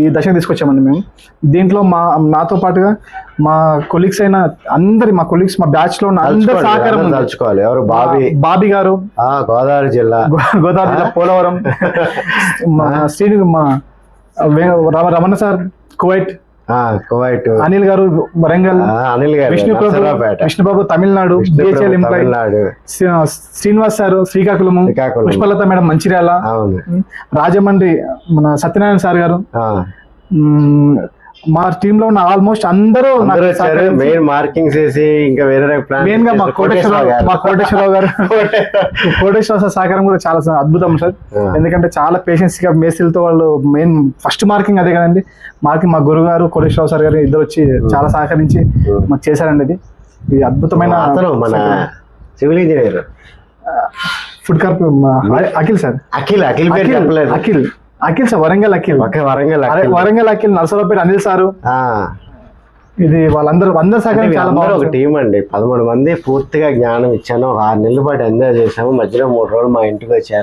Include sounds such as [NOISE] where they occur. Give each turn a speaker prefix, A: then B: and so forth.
A: ఈ దశకు తీసుకొచ్చామండి మేము. దీంట్లో మా నాతో పాటుగా మా కొలీగ్స్ అయిన అందరి మా కొలీగ్స్ మా బ్యాచ్లో ఉన్న అందరి సహకారం.
B: తలుచుకోవాలి. ఎవరు? బాబీ.
A: బాబీ గారు.
B: ఆ గోదావరి జిల్లా.
A: గోదావరి జిల్లా పోలవరం. [LAUGHS] మా శ్రీని మా Ramana sir Kuwait.
B: Kuwait.
A: Anil garu Warangal.
B: Anil garu Narasaraopet.
A: Vishnubabu Tamil Nadu
B: Tamil Nadu.
A: Srinivas sir Srikakulam.
B: Srikakulam.
A: Pushpalatha madam Mancherial.
B: అవును.
A: రాజమండ్రి మన సత్యనారాయణ సార్ గారు. మా టీమ్లో ఉన్న ఆల్మోస్ట్ అందరూ
B: మెయిన్ మార్కింగ్స్ వేసి ఇంకా వేరే
A: మెయిన్గా మా కోటేశ్వరరావు మా కోటేశ్వరరావు గారు. కోటేశ్వర. సార్ సహకారం కూడా చాలా అద్భుతం సార్. ఎందుకంటే చాలా పేషెన్స్గా మేస్త్రీలతో వాళ్ళు మెయిన్ ఫస్ట్ మార్కింగ్ అదే కదండి. మార్కింగ్ మా గురువు గారు కోటేశ్వరరావు సార్ గారు ఇద్దరు వచ్చి చాలా సహకరించి మాకు చేశారండి ఇది. ఇది అద్భుతమైన
B: మన civil engineer.
A: Food corp Akhil sir.
B: Akhil Akhil
A: Akhil. Akhil sir Warangal Akhil.
B: Warangal
A: అరే,
B: అఖిల్.
A: వరంగల్ అఖిల్ నరసరావుపేట అనిల్ సారు.
B: ఆ,
A: ఇది వాళ్ళందరూ అందరు
B: అంటే
A: సహకారం చాలా
B: వీళ్ళందరూ ఒక టీం అండి. పదమూడు మంది పూర్తిగా జ్ఞానం ఇచ్చాను. ఒక ఆరు నెలల పాటు ఎంజాయ్ చేసాము మధ్యలో మూడు రోజులు మా ఇంటికి వచ్చారు.